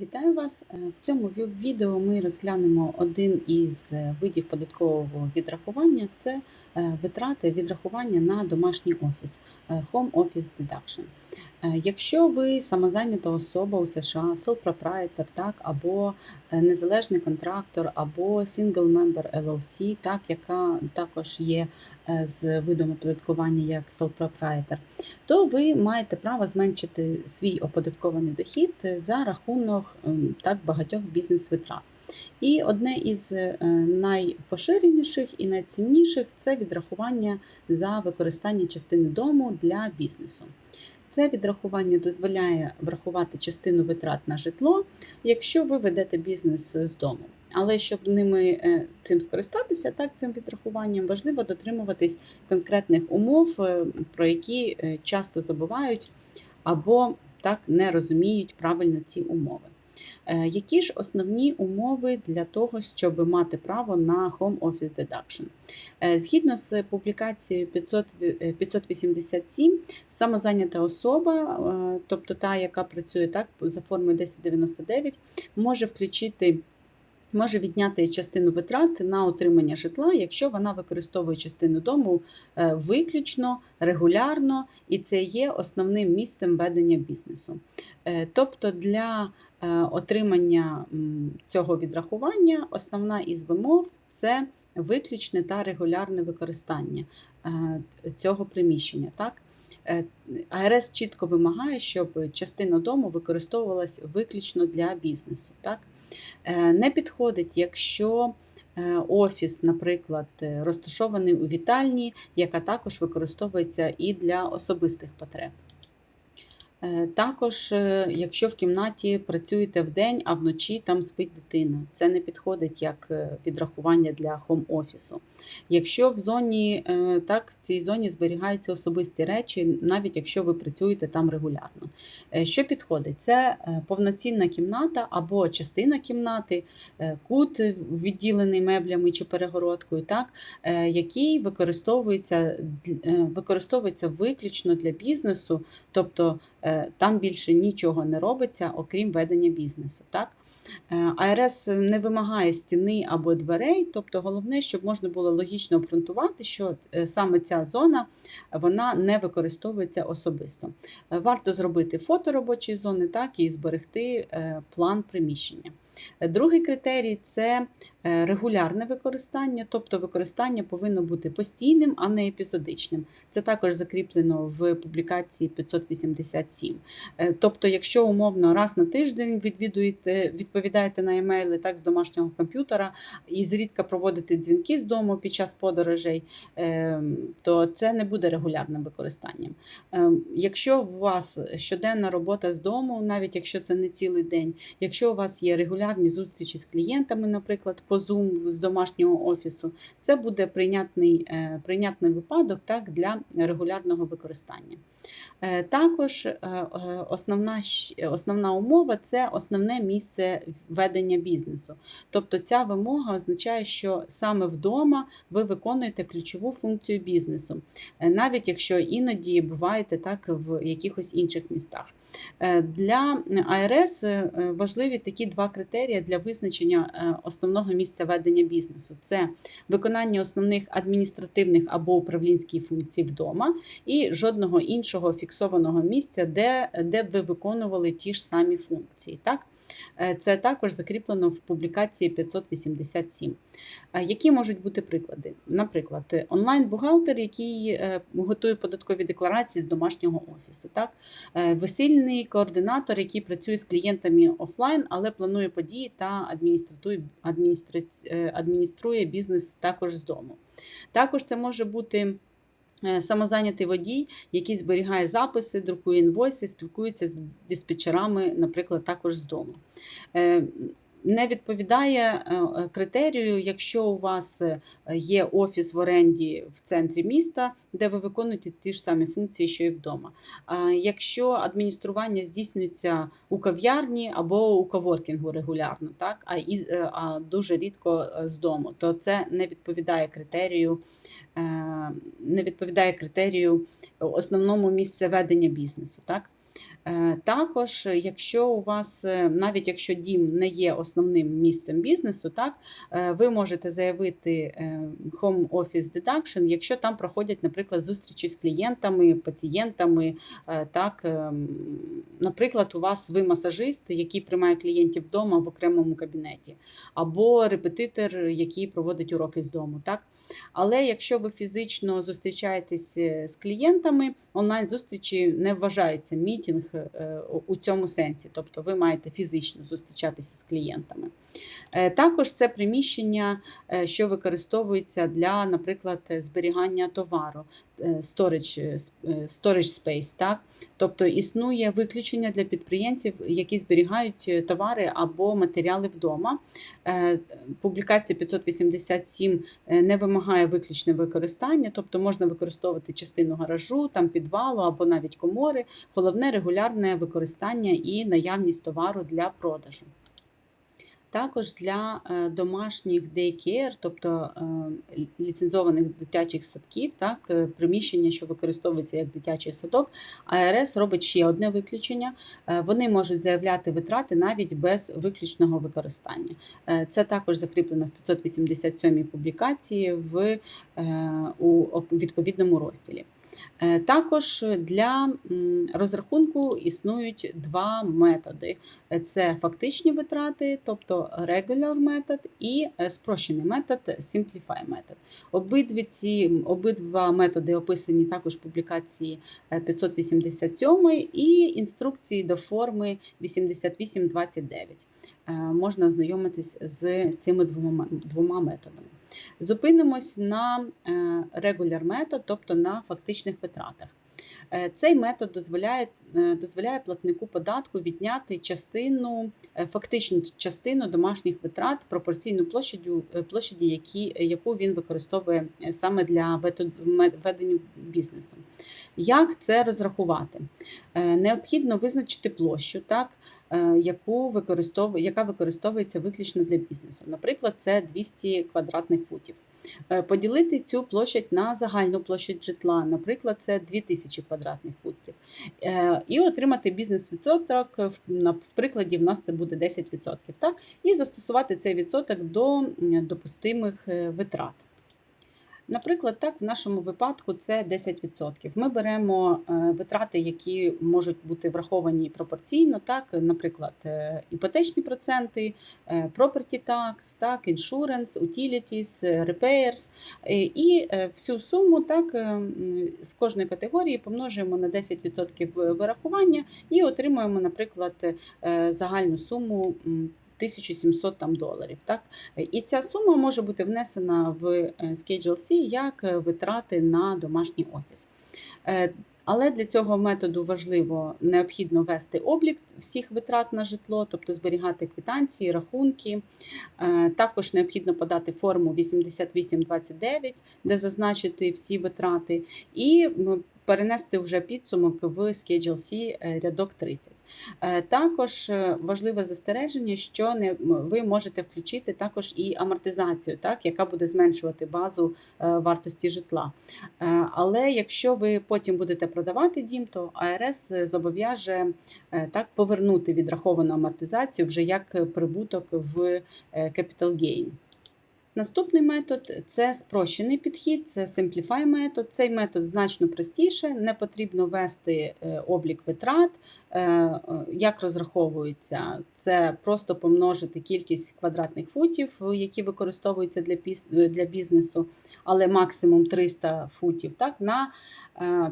Вітаю вас! Е, В цьому відео ми розглянемо один із е, видів податкового відрахування це е, витрати відрахування на домашній офіс Home Office Deduction. Е, Якщо ви самозайнята особа у США, sole proprietor, так, або е, незалежний контрактор, або single member LLC, так, яка також є е, з видом оподаткування як sole proprietor, то ви маєте право зменшити свій оподаткований дохід за рахунок ем, так багатьох бізнес-витрат. І одне із найпоширеніших і найцінніших це відрахування за використання частини дому для бізнесу. Це відрахування дозволяє врахувати частину витрат на житло, якщо ви ведете бізнес з дому. Але щоб ними е, цим скористатися, так цим відрахуванням важливо дотримуватись конкретних умов, е, про які е, часто забувають або так не розуміють правильно ці умови. Е, Які ж основні умови для того, щоб мати право на Home Office Deduction? Е, Згідно з публікацією 500, е, 587, самозайнята особа, тобто та, яка працює так за формою 1099, може включити. Може відняти частину витрат на отримання житла, якщо вона використовує частину дому виключно, регулярно, і це є основним місцем ведення бізнесу. Тобто для отримання цього відрахування основна із вимов це виключне та регулярне використання е, цього приміщення. Так? Е, АРС чітко вимагає, щоб частина дому використовувалась виключно для бізнесу. Так? Е, Не підходить, якщо е, офіс, наприклад, е, розташований у вітальні, яка також використовується і для особистих потреб. Е, Також, е, якщо в кімнаті працюєте вдень, а вночі там спить дитина, це не підходить як е, відрахування для хом-офісу. Якщо в зоні е, так, в цій зоні зберігаються особисті речі, навіть якщо ви працюєте там регулярно. Е, Що підходить? Це е, повноцінна кімната або частина кімнати, е, кут відділений меблями чи перегородкою, так, е, який використовується, е, використовується виключно для бізнесу, тобто е, там більше нічого не робиться, окрім ведення бізнесу. Так? Е, АРС не вимагає стіни або дверей, тобто головне, щоб можна було логічно обґрунтувати, що е, саме ця зона вона не використовується особисто. Е, Варто зробити фото робочої зони, так і зберегти план приміщення. Другий критерій це регулярне використання, тобто використання повинно бути постійним, а не епізодичним. Це також закріплено в публікації 587. Е, Тобто, якщо умовно раз на тиждень відвідуєте, відповідаєте на емейли так з домашнього комп'ютера і зрідка проводите дзвінки з дому під час подорожей, е, то це не буде регулярним використанням. Е, Якщо у вас щоденна робота з дому, навіть якщо це не цілий день, якщо у вас є регулярні зустрічі з клієнтами, наприклад, по Zoom з домашнього офісу, це буде прийнятний, е, прийнятний випадок так, для регулярного використання. Е, Також е, основна, основна умова це основне місце ведення бізнесу. Тобто ця вимога означає, що саме вдома ви виконуєте ключову функцію бізнесу, навіть якщо іноді буваєте так в якихось інших містах. Е, Для АРС е, важливі такі два критерії для визначення е, основного місця ведення бізнесу: це виконання основних адміністративних або управлінських функцій вдома, і жодного іншого фіксованого місця, де, де б ви виконували ті ж самі функції. Так? Е, Це також закріплено в публікації 587. Е, Які можуть бути приклади? Наприклад, онлайн-бухгалтер, який е, готує податкові декларації з домашнього офісу, так? Весільний координатор, який працює з клієнтами офлайн, але планує події та адмініструє, адмініструє бізнес також з дому. Також це може бути. Е, Самозайнятий водій, який зберігає записи, друкує інвойси, спілкується з диспетчерами, наприклад, також з дому. Не відповідає е, е, критерію, якщо у вас е, є офіс в оренді в центрі міста, де ви виконуєте ті ж самі функції, що і вдома. Якщо адміністрування здійснюється у кав'ярні або у коворкінгу регулярно, так, а, е, а дуже рідко з дому, то це не відповідає критерію, не відповідає критерію основному місце ведення бізнесу. Так? Е, Також, якщо у вас, е, навіть якщо дім не є основним місцем бізнесу, так, е, ви можете заявити Home Office Deduction, якщо там проходять, наприклад, зустрічі з клієнтами, пацієнтами. Так, ем, наприклад, у вас ви масажист, який приймає клієнтів вдома в окремому кабінеті, або репетитор, який проводить уроки з дому. Так? Але якщо ви фізично зустрічаєтесь з клієнтами, онлайн-зустрічі не вважаються мітінг у цьому сенсі, тобто ви маєте фізично зустрічатися з клієнтами. Е, Також це приміщення, е, що використовується для, наприклад, зберігання товару, е, storage, е, е, storage space, так? Тобто існує виключення для підприємців, які зберігають е, товари або матеріали вдома. Е, Публікація 587 е, не вимагає виключне використання, тобто можна використовувати частину гаражу, там підвалу або навіть комори. Головне регулярне використання і наявність товару для продажу. Також для е, домашніх daycare, тобто е, ліцензованих дитячих садків, так, е, приміщення, що використовується як дитячий садок, АРС робить ще одне виключення. Вони можуть заявляти витрати навіть без виключного використання. Це також закріплено в 587 публікації в, у відповідному розділі. Е, Також для розрахунку існують два методи: Е, це фактичні витрати, тобто regular метод, і е, спрощений метод simplify метод. Обидві ці обидва методи описані також в публікації е, 587 і інструкції до форми 8829. Е, Можна ознайомитись з цими двома методами. Зупинимось на е, regular метод, тобто на фактичних витратах. Е, Цей метод дозволяє, е, дозволяє платнику податку відняти частину, фактичну частину домашніх витрат пропорційну площадю, площаді, які, яку він використовує саме для ведення бізнесу. Як це розрахувати? Необхідно визначити площу, так, яку використовує, яка використовується виключно для бізнесу. Наприклад, це 200 квадратних футів. Е, Поділити цю площадь на загальну площадь житла, наприклад, це 2000 квадратних футів. Е, І отримати бізнес-відсоток. В, прикладі в нас це буде 10%. Так? І застосувати цей відсоток до допустимих е, витрат. Наприклад, так, в нашому випадку це 10%. Ми беремо е, витрати, які можуть бути враховані пропорційно, так, наприклад, е, іпотечні проценти, е, property tax, так, insurance, utilities, repairs. І всю суму так, з кожної категорії помножуємо на 10% вирахування і отримуємо, наприклад, загальну суму. М, 1700 там доларів, так і ця сума може бути внесена в е, Schedule C як е, витрати на домашній офіс. Е, Але для цього методу важливо необхідно вести облік всіх витрат на житло, тобто зберігати квитанції, рахунки. Також необхідно подати форму 8829, де зазначити всі витрати, і перенести вже підсумок в Schedule C е, рядок 30. Е, Також е, важливе застереження, що не ви можете включити також і амортизацію, так, яка буде зменшувати базу вартості житла. Але якщо ви потім будете продавати дім, то АРС зобов'яже так повернути відраховану амортизацію вже як прибуток в Capital Gain. Наступний метод це спрощений підхід, це Simplify метод. Цей метод значно простіше, не потрібно ввести е, облік витрат. Е, е, Як розраховується, це просто помножити кількість квадратних футів, які використовуються для бізнесу, але максимум 300 футів, так, на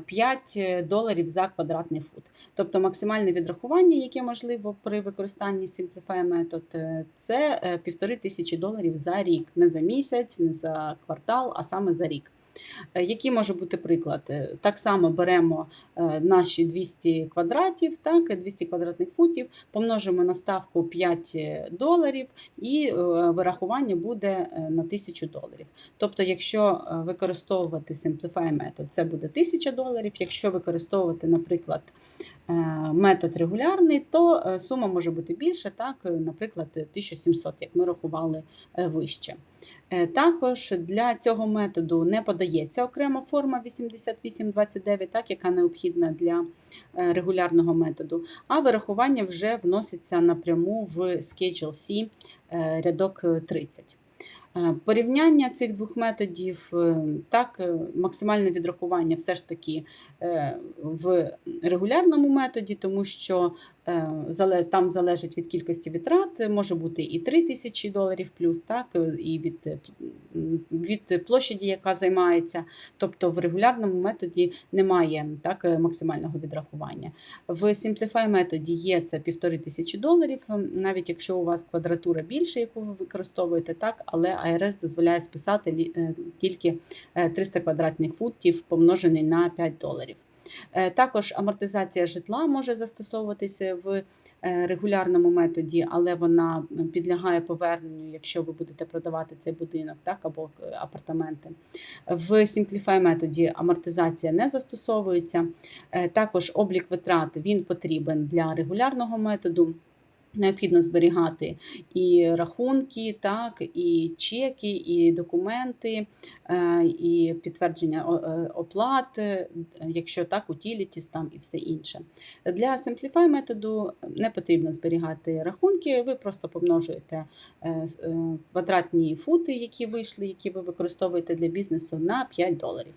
5 доларів за квадратний фут. Тобто максимальне відрахування, яке можливо при використанні Simplify метод, е, це е, півтори тисячі доларів за рік, не за місяць, не за квартал, а саме за рік. Е, Який може бути приклад? Е, Так само беремо е, наші 200 квадратів, так, 200 квадратних футів, помножимо на ставку 5 доларів, і вирахування буде на 1000 доларів. Тобто, якщо використовувати Simplify метод, це буде 1000 доларів. Якщо використовувати, наприклад, метод регулярний, то сума може бути більше, так, наприклад, 1700, як ми рахували вище. Е, Також для цього методу не подається окрема форма 8829, так, яка необхідна для е, регулярного методу, а вирахування вже вноситься напряму в Schedule C е, рядок 30. Е, Порівняння цих двох методів, так, максимальне відрахування все ж таки в регулярному методі, тому що там залежить від кількості витрат, може бути і 3 тисячі доларів плюс, так, е, і від, е, від площаді, яка займається. Тобто в регулярному методі немає так, е, максимального відрахування. В Simplify методі є це півтори тисячі доларів, навіть якщо у вас квадратура більше, яку ви використовуєте, так, але АРС дозволяє списати е, тільки е, 300 квадратних футів помножений на 5 доларів. Е, Також амортизація житла може застосовуватися в е, регулярному методі, але вона підлягає поверненню, якщо ви будете продавати цей будинок, так або е, апартаменти. В Simplify методі амортизація не застосовується. Також облік витрат він потрібен для регулярного методу. Необхідно зберігати і рахунки, так, і чеки, і документи, е, і підтвердження е, оплат, е, якщо так, utilities там і все інше. Для Simplify методу не потрібно зберігати рахунки, ви просто помножуєте квадратні фути, які вийшли, які ви використовуєте для бізнесу, на 5 доларів.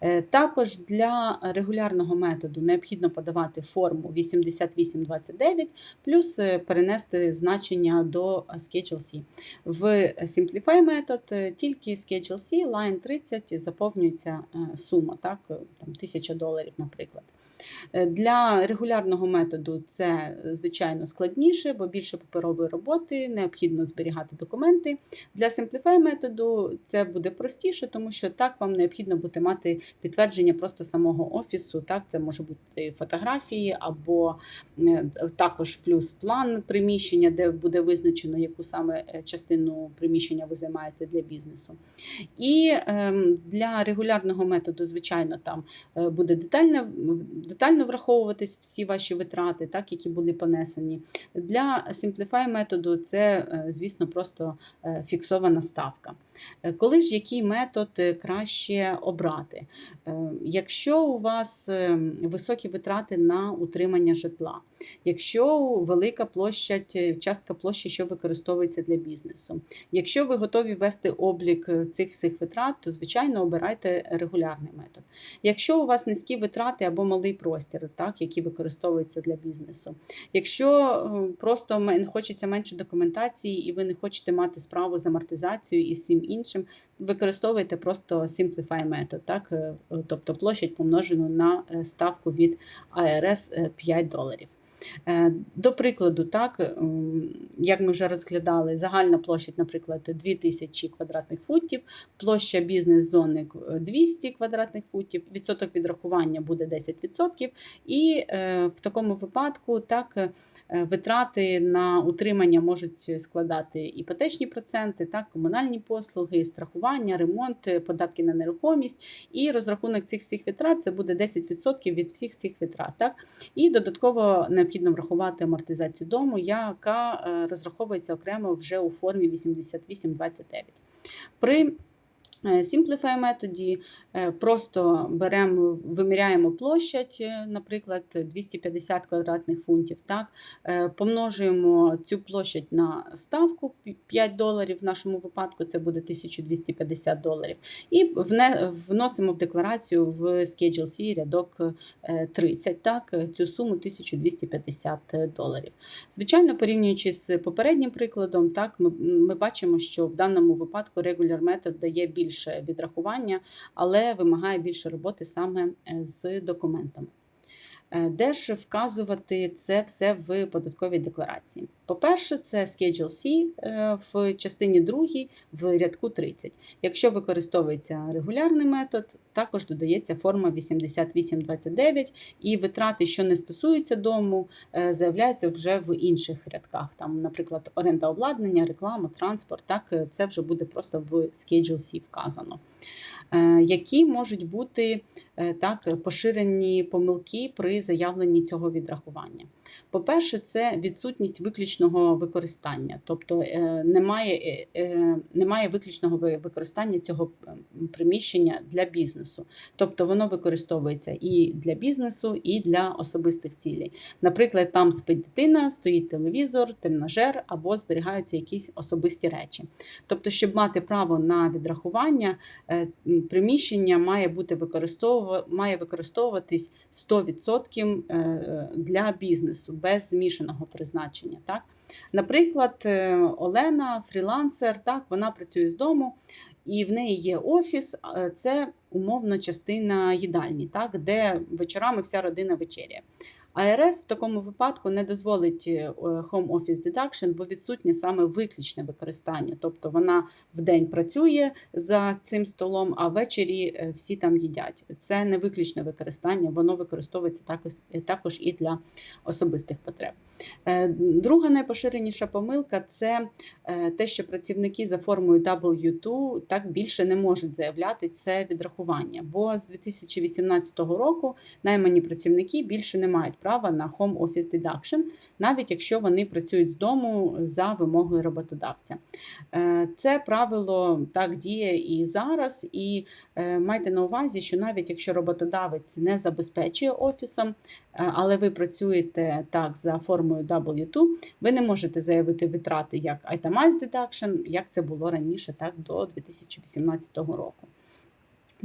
Е, Також для регулярного методу необхідно подавати форму 8829 плюс е, перенести значення до е, Schedule C. В Simplify метод тільки Schedule C, line 30 заповнюється сума, так, там 1000 доларів, наприклад. Е, Для регулярного методу це, е, звичайно, складніше, бо більше паперової роботи, необхідно зберігати документи. Для Simplify методу це буде простіше, тому що так вам необхідно буде мати підтвердження просто самого офісу. Так, це може бути фотографії або е, також плюс план приміщення, де буде визначено, яку саме частину приміщення ви займаєте для бізнесу. І ем, для регулярного методу, звичайно, там буде детально, детально враховуватись всі ваші витрати, так, які були понесені. Для Simplify методу це, е, звісно, просто е, фіксована ставка. Е, Коли ж який метод е, краще обрати? Е, Якщо у вас високі витрати на утримання житла, якщо велика площадь, е, частка площі, що використовується для бізнесу, якщо ви готові вести облік цих всіх витрат, то звичайно обирайте регулярний метод. Якщо у вас низькі витрати або малий простір, так, які використовуються для бізнесу, якщо просто хочеться менше документації і ви не хочете мати справу з амортизацією і всім іншим, використовуйте просто Simplify метод, так, е, тобто площадь помножену на е, ставку від АРС е, 5 доларів. Е, До прикладу, так, як ми вже розглядали, загальна площадь, наприклад, 2000 квадратних футів, площа бізнес-зони е, 200 квадратних футів, відсоток відрахування буде 10%, і е, в такому випадку так, е, витрати на утримання можуть складати іпотечні проценти, так, комунальні послуги, страхування, ремонт, е, податки на нерухомість, і розрахунок цих всіх витрат це буде 10% від всіх цих витрат. Так? І додатково необхідно врахувати амортизацію дому, яка е, розраховується окремо вже у формі 8829. При Simplify методі е, просто беремо, виміряємо площадь, е, наприклад, 250 квадратних фунтів, так, е, помножуємо цю площадь на ставку 5 доларів, в нашому випадку це буде 1250 доларів, і вносимо в декларацію в Schedule C рядок е, 30, так, е, цю суму 1250 доларів. Звичайно, порівнюючи з попереднім прикладом, так, ми, ми бачимо, що в даному випадку регуляр метод дає більше відрахування, але вимагає більше роботи саме е, з документами. Е, Де ж вказувати це все в податковій декларації? По-перше, це Schedule C е, в частині 2 в рядку 30. Якщо використовується регулярний метод, також додається форма 8829, і витрати, що не стосуються дому, е, заявляються вже в інших рядках. Там, наприклад, оренда обладнання, реклама, транспорт. Так, це вже буде просто в Schedule C вказано. Е, Які можуть бути е, так, поширені помилки при заявленні цього відрахування? По-перше, це відсутність виключного використання, тобто е, немає, е, е, немає виключного використання цього приміщення для бізнесу. Тобто воно використовується і для бізнесу, і для особистих цілей. Наприклад, там спить дитина, стоїть телевізор, тренажер або зберігаються якісь особисті речі. Тобто, щоб мати право на відрахування, приміщення має бути використовуватись 100% е, е, для бізнесу без змішаного призначення. Так? Наприклад, е, Олена, фрілансер, так, вона працює з дому, і в неї є офіс, це умовно частина їдальні, так, де вечорами вся родина вечеряє. АРС в такому випадку не дозволить е, Home Office Deduction, бо відсутнє саме виключне використання. Тобто вона в день працює за цим столом, а ввечері е, всі там їдять. Це не виключне використання, воно використовується також, також і для особистих потреб. Е, Друга найпоширеніша помилка це е, те, що працівники за формою W2 так більше не можуть заявляти це відрахування. Бо з 2018 року наймані працівники більше не мають права на Home Office Deduction, навіть якщо вони працюють з дому за вимогою роботодавця. Е, Це правило так діє і зараз, і е, майте на увазі, що навіть якщо роботодавець не забезпечує офісом, е, але ви працюєте так за формою W2, ви не можете заявити витрати як Itemized Deduction, як це було раніше, так до 2018 року.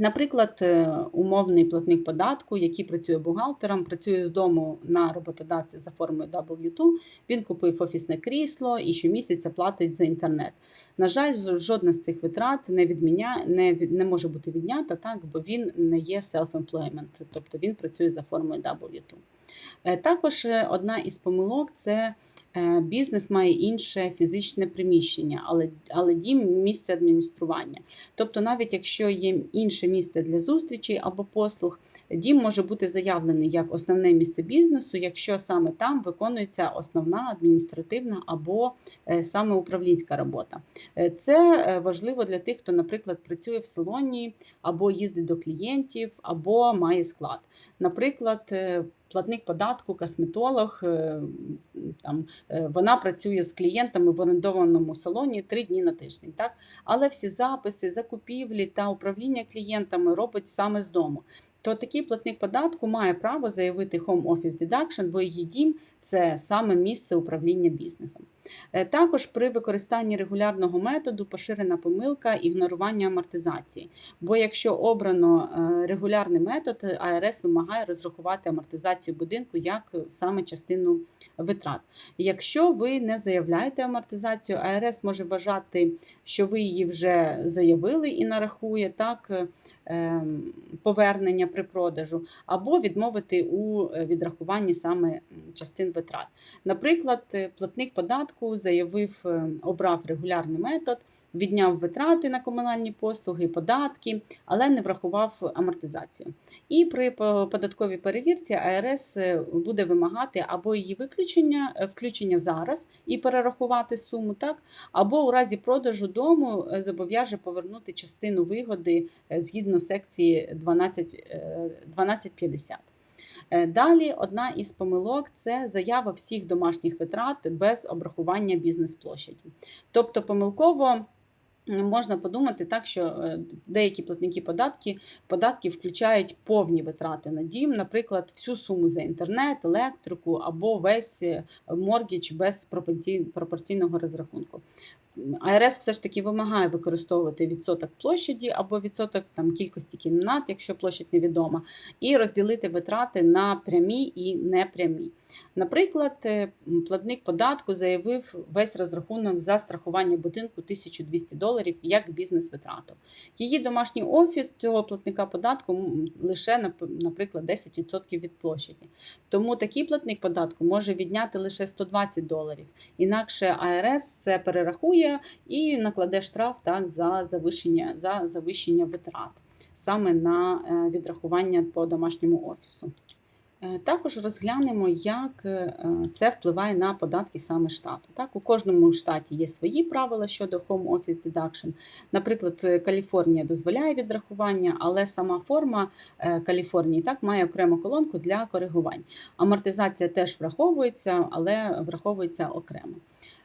Наприклад, е, умовний платник податку, який працює бухгалтером, працює з дому на роботодавця за формою W2, він купив офісне крісло і щомісяця платить за інтернет. На жаль, жодна з цих витрат не, відміня... не, не може бути віднята, так, бо він не є self-employment, тобто він працює за формою W2. Е, Також е, одна із помилок це бізнес має інше фізичне приміщення, але, але дім місце адміністрування. Тобто, навіть якщо є інше місце для зустрічей або послуг, дім може бути заявлений як основне місце бізнесу, якщо саме там виконується основна адміністративна або е, саме управлінська робота. Е, Це е, важливо для тих, хто, наприклад, працює в салоні або їздить до клієнтів, або має склад. Наприклад, е, платник податку, косметолог, е, там, е, вона працює з клієнтами в орендованому салоні три дні на тиждень. Так? Але всі записи, закупівлі та управління клієнтами робить саме з дому. То такий платник податку має право заявити Home Office Deduction, бо її дім це саме місце управління бізнесом. Е, Також при використанні регулярного методу поширена помилка ігнорування амортизації. Бо якщо обрано е, регулярний метод, АРС вимагає розрахувати амортизацію будинку як саме частину витрат. Якщо ви не заявляєте амортизацію, АРС може вважати, що ви її вже заявили і нарахує так е, повернення при продажу, або відмовити у е, відрахуванні саме частин витрат. Наприклад, е, платник податку заявив, е, обрав регулярний метод, відняв витрати на комунальні послуги, податки, але не врахував амортизацію. І при податковій перевірці АРС е, буде вимагати або її виключення, е, включення зараз і перерахувати суму, так, або у разі продажу дому е, зобов'яже повернути частину вигоди згідно секції 12, е, 1250. Е, Далі одна із помилок це заява всіх домашніх витрат без обрахування бізнес-площаді. Тобто помилково можна подумати так, що е, деякі платники податки, податки включають повні витрати на дім, наприклад, всю суму за інтернет, електрику або весь моргіч моргідж без пропорційного розрахунку. АРС все ж таки вимагає використовувати відсоток площаді або відсоток там, кількості кімнат, якщо площадь невідома, і розділити витрати на прямі і непрямі. Наприклад, е, платник податку заявив весь розрахунок за страхування будинку 1200 доларів як бізнес-витрату. Її домашній офіс цього платника податку лише, наприклад, 10% від площаді. Тому такий платник податку може відняти лише 120 доларів. Інакше АРС це перерахує і накладе штраф так, за завищення, за завищення витрат саме на е, відрахування по домашньому офісу. Е, Також розглянемо, як е, це впливає на податки саме штату. Так, у кожному штаті є свої правила щодо Home Office Deduction. Наприклад, Каліфорнія дозволяє відрахування, але сама форма Каліфорнії так має окрему колонку для коригувань. Амортизація теж враховується, але враховується окремо.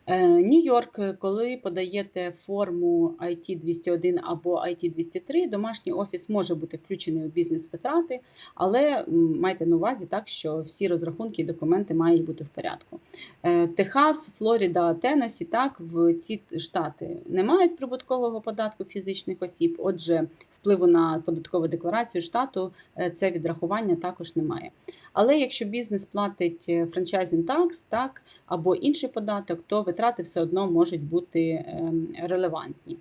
Е, Нью-Йорк, е, коли подаєте форму IT 201 або IT 203, домашній офіс може бути включений у бізнес-витрати, але майте на увазі так, що всі розрахунки і документи мають бути в порядку. Е, Техас, Флорида, Теннессі, так, в ці штати не мають прибуткового податку фізичних осіб, отже, впливу на податкову декларацію штату це відрахування також немає. Але якщо бізнес платить е, франчайзинг такс, так, або інший податок, то витрати все одно можуть бути ем, релевантні.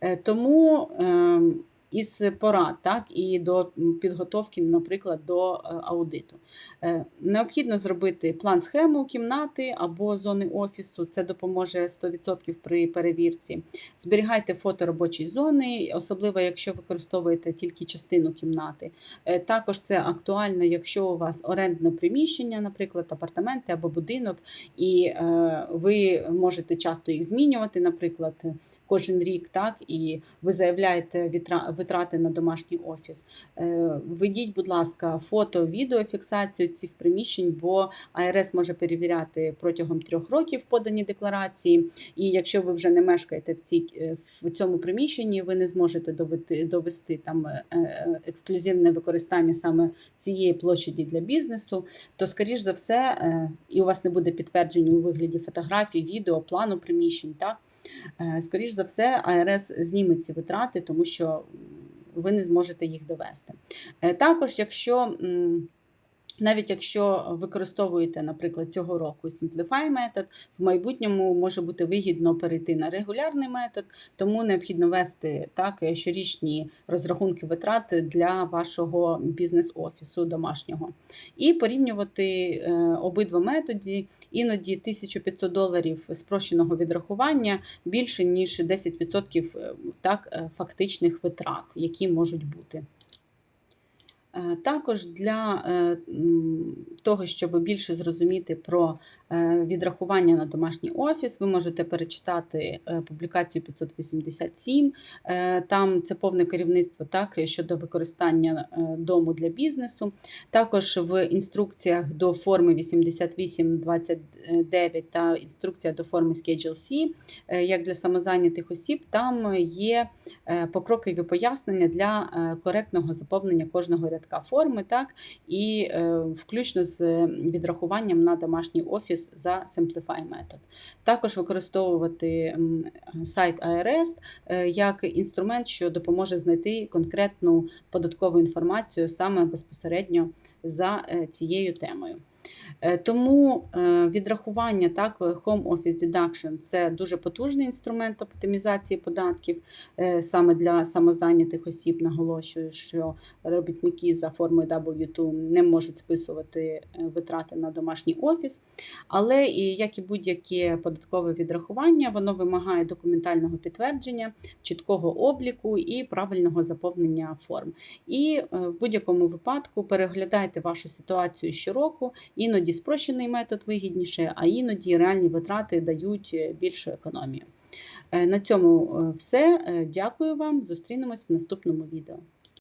Е, Тому ем, із порад, так, і до підготовки, наприклад, до е, аудиту. Е, Необхідно зробити план схему кімнати або зони офісу. Це допоможе 100% при перевірці. Зберігайте фото робочої зони, особливо якщо використовуєте тільки частину кімнати. Е, Також це актуально, якщо у вас орендне приміщення, наприклад, апартаменти або будинок, і ви можете часто їх змінювати, наприклад. Кожен рік, так і ви заявляєте витрати на домашній офіс. Е, Ведіть, будь ласка, фото, відеофіксацію цих приміщень, бо АРС може перевіряти протягом трьох років подані декларації. І якщо ви вже не мешкаєте в цій е, в цьому приміщенні, ви не зможете довести, довести там е, ексклюзивне використання саме цієї площаді для бізнесу, то скоріш за все, і у вас не буде підтверджень у вигляді фотографій, відео, плану приміщень, так. Е, Скоріш за все, АРС зніме ці витрати, тому що ви не зможете їх довести. Е, Також, якщо навіть якщо використовуєте, наприклад, цього року Simplify метод, в майбутньому може бути вигідно перейти на регулярний метод, тому необхідно вести так щорічні розрахунки витрат для вашого бізнес-офісу домашнього і порівнювати е, обидва методи. Іноді 1500 доларів спрощеного відрахування більше ніж 10% е, так, е, фактичних витрат, які можуть бути. Е, Також для е, того, щоб більше зрозуміти про відрахування на домашній офіс, ви можете перечитати е, публікацію 587. Е, Там це повне керівництво так, щодо використання е, дому для бізнесу. Також в інструкціях до форми 8829 та інструкція до форми Schedule C, е, як для самозайнятих осіб, там є е, покрокові пояснення для е, коректного заповнення кожного рядка форми, так, і е, включно з відрахуванням на домашній офіс за Simplify метод. Також використовувати сайт ARS е, як інструмент, що допоможе знайти конкретну податкову інформацію саме безпосередньо за е, цією темою. Е, Тому е, відрахування так, Home Office Deduction – це дуже потужний інструмент оптимізації податків е, саме для самозайнятих осіб. Наголошую, що робітники за формою W2 не можуть списувати е, витрати на домашній офіс. Але як і будь-яке податкове відрахування, воно вимагає документального підтвердження, чіткого обліку і правильного заповнення форм. І е, в будь-якому випадку переглядайте вашу ситуацію щороку. Іноді спрощений метод вигідніше, а іноді реальні витрати дають е, більшу економію. Е, На цьому е, все. Дякую вам. Зустрінемось в наступному відео.